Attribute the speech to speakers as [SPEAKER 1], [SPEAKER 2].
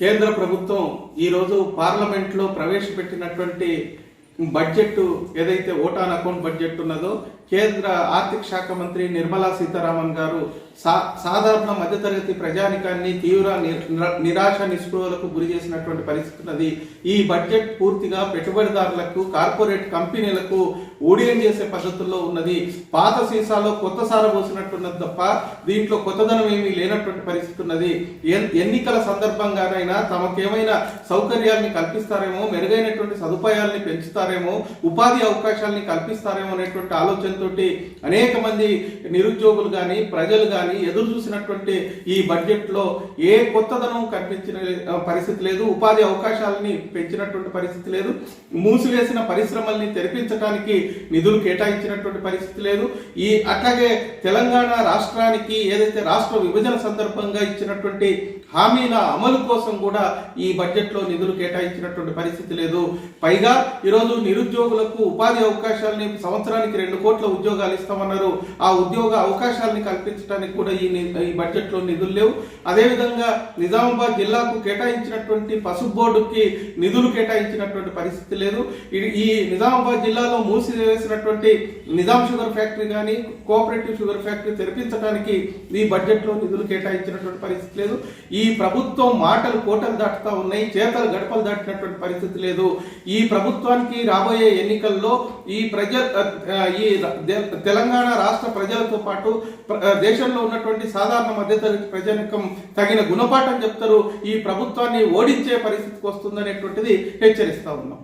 [SPEAKER 1] కేంద్ర ప్రభుత్వం ఈరోజు పార్లమెంట్లో ప్రవేశపెట్టినటువంటి బడ్జెట్ ఏదైతే ఓటాన్ అకౌంట్ బడ్జెట్ ఉన్నదో కేంద్ర ఆర్థిక శాఖ మంత్రి నిర్మలా సీతారామన్ గారు సా సాధారణ మధ్యతరగతి ప్రజానికాన్ని తీవ్ర నిరాశ నిస్పృహలకు గురి చేసినటువంటి పరిస్థితి ఉన్నది. ఈ బడ్జెట్ పూర్తిగా పెట్టుబడిదారులకు కార్పొరేట్ కంపెనీలకు ఊడియం చేసే పద్ధతుల్లో ఉన్నది. పాత సీసాలో కొత్త సార పోసినట్టున్నది తప్ప దీంట్లో కొత్తదనం ఏమీ లేనటువంటి పరిస్థితి ఉన్నది. ఎన్- ఎన్నికల సందర్భంగానైనా తమకేమైనా సౌకర్యాల్ని కల్పిస్తారేమో మెరుగైనటువంటి సదుపాయాల్ని పెంచుతారు చేస్తారేమో ఉపాధి అవకాశాలని కల్పిస్తారేమో అనేటువంటి ఆలోచనతోటి అనేక మంది నిరుద్యోగులు కానీ ప్రజలు కానీ ఎదురు చూసినటువంటి ఈ బడ్జెట్లో ఏ కొత్తదనం కనిపించిన పరిస్థితి లేదు. ఉపాధి అవకాశాలని పెంచినటువంటి పరిస్థితి లేదు. మూసివేసిన పరిశ్రమల్ని తెరిపించడానికి నిధులు కేటాయించినటువంటి పరిస్థితి లేదు. ఈ అట్లాగే తెలంగాణ రాష్ట్రానికి ఏదైతే రాష్ట్ర విభజన సందర్భంగా ఇచ్చినటువంటి హామీల అమలు కోసం కూడా ఈ బడ్జెట్లో నిధులు కేటాయించినటువంటి పరిస్థితి లేదు. పైగా ఈరోజు నిరుద్యోగులకు ఉపాధి అవకాశాలని సంవత్సరానికి రెండు కోట్ల ఉద్యోగాలు ఇస్తామన్నారు. ఆ ఉద్యోగ అవకాశాలని కల్పించడానికి కూడా ఈ ఈ బడ్జెట్లో నిధులు లేవు. అదేవిధంగా నిజామాబాద్ జిల్లాకు కేటాయించినటువంటి పసుపు బోర్డుకి నిధులు కేటాయించినటువంటి పరిస్థితి లేదు. ఈ నిజామాబాద్ జిల్లాలో మూసివేసినటువంటి నిజాం షుగర్ ఫ్యాక్టరీ కానీ కోఆపరేటివ్ షుగర్ ఫ్యాక్టరీ తెరిపించడానికి ఈ బడ్జెట్లో నిధులు కేటాయించినటువంటి పరిస్థితి లేదు. ఈ ప్రభుత్వం మాటలు కోటలు దాటుతా ఉన్నాయి చేతలు గడపలు దాటినటువంటి పరిస్థితి లేదు. ఈ ప్రభుత్వానికి రాబోయే ఎన్నికల్లో ఈ ప్రజ ఈ తెలంగాణ రాష్ట్ర ప్రజలతో పాటు దేశంలో ఉన్నటువంటి సాధారణ మధ్యతరగతి ప్రజానికం తగిన గుణపాఠం చెప్తారు. ఈ ప్రభుత్వాన్ని ఓడించే పరిస్థితికి వస్తుందనేటువంటిది హెచ్చరిస్తా ఉన్నాం.